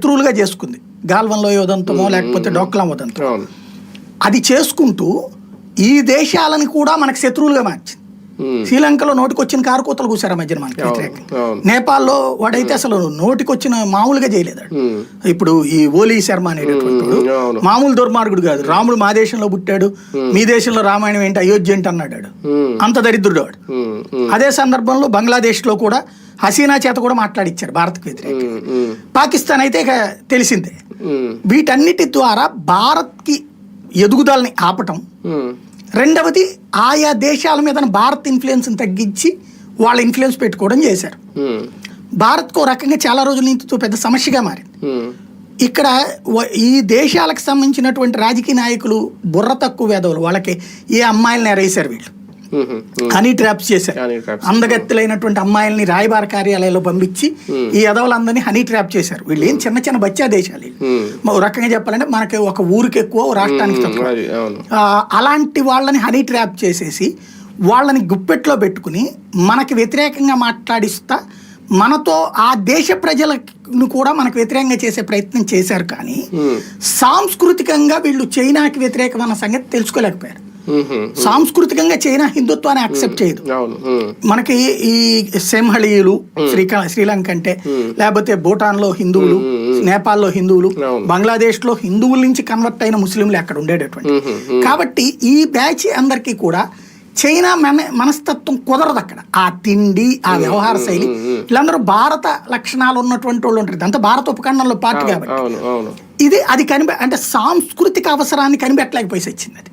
శత్రువులుగా చేసుకుంది. గాల్వన్లో యోదంతమో లేకపోతే డోక్లాం వదంతో అవును. అది చేసుకుంటూ ఈ దేశాలని కూడా మనకు శత్రువులుగా మార్చింది. శ్రీలంకలో నోటికొచ్చిన కారుకోతలు కూసారు మధ్యన మనకి వ్యతిరేకంగా నేపాల్లో వాడైతే అసలు నోటికొచ్చిన మామూలుగా చేయలేదు ఇప్పుడు ఈ ఓలీ శర్మ అనేటటువంటి మామూలు దుర్మార్గుడు కాదు. రాముడు మా దేశంలో పుట్టాడు మీ దేశంలో రామాయణం ఏంటి అయోధ్య ఏంటి అన్నాడు అంత దరిద్రుడు వాడు అదే సందర్భంలో బంగ్లాదేశ్లో కూడా హసీనా చేత కూడా మాట్లాడిచ్చారు భారత్కు వ్యతిరేకంగా. ఉమ్, పాకిస్తాన్ అయితే ఇక తెలిసిందే. వీటన్నిటి ద్వారా భారత్కి ఎదుగుదలని ఆపటం రెండవది ఆయా దేశాల మీద భారత్ ఇన్ఫ్లుయెన్స్ని తగ్గించి వాళ్ళ ఇన్ఫ్లుయెన్స్ పెట్టుకోవడం చేశారు. భారత్కు రకంగా చాలా రోజుల నుంచి పెద్ద సమస్యగా మారింది. ఇక్కడ ఈ దేశాలకు సంబంధించినటువంటి రాజకీయ నాయకులు బుర్ర తక్కువ వేదవులు. వాళ్ళకి ఏ అమ్మాయిలని ఎరేసారు వీళ్ళు. హనీ ట్రాప్స్ చేశారు. అందగత్తెలైనటువంటి అమ్మాయిల్ని రాయబార కార్యాలయాల్లో పంపించి ఈ ఎదవలందరినీ హనీ ట్రాప్ చేశారు. వీళ్ళు ఏం చిన్న చిన్న బచ్చా దేశాలు ఓ రకంగా చెప్పాలంటే మనకి ఒక ఊరికి ఎక్కువ రాష్ట్రానికి తక్కువ. అలాంటి వాళ్ళని హనీ ట్రాప్ చేసేసి వాళ్ళని గుప్పెట్లో పెట్టుకుని మనకి వ్యతిరేకంగా మాట్లాడిస్తా మనతో ఆ దేశ ప్రజలను కూడా మనకు వ్యతిరేకంగా చేసే ప్రయత్నం చేశారు కానీ సాంస్కృతికంగా వీళ్ళు చైనాకి వ్యతిరేకమైన సంగతి తెలుసుకోలేకపోయారు. సాంస్కృతికంగా చైనా హిందుత్వాన్ని యాక్సెప్ట్ చేయదు. మనకి ఈ సింహళీయులు శ్రీక శ్రీలంక అంటే లేకపోతే భూటాన్లో హిందువులు నేపాల్లో హిందువులు అవును. బంగ్లాదేశ్లో హిందువుల నుంచి కన్వర్ట్ అయిన ముస్లింలు అక్కడ ఉండేటటువంటి. కాబట్టి ఈ బ్యాచ్ అందరికీ కూడా చైనా మన మనస్తత్వం కుదరదు అక్కడ. ఆ తిండి ఆ వ్యవహార శైలి. వీళ్ళందరూ భారత లక్షణాలు ఉన్నటువంటి వాళ్ళు ఉంటారు. ఇదంతా భారత ఉపఖండంలో పార్టీ కాబట్టి. ఇది అది కనిపె అంటే సాంస్కృతిక అవసరాన్ని కనిపెట్టలేకపోయి వచ్చింది అది.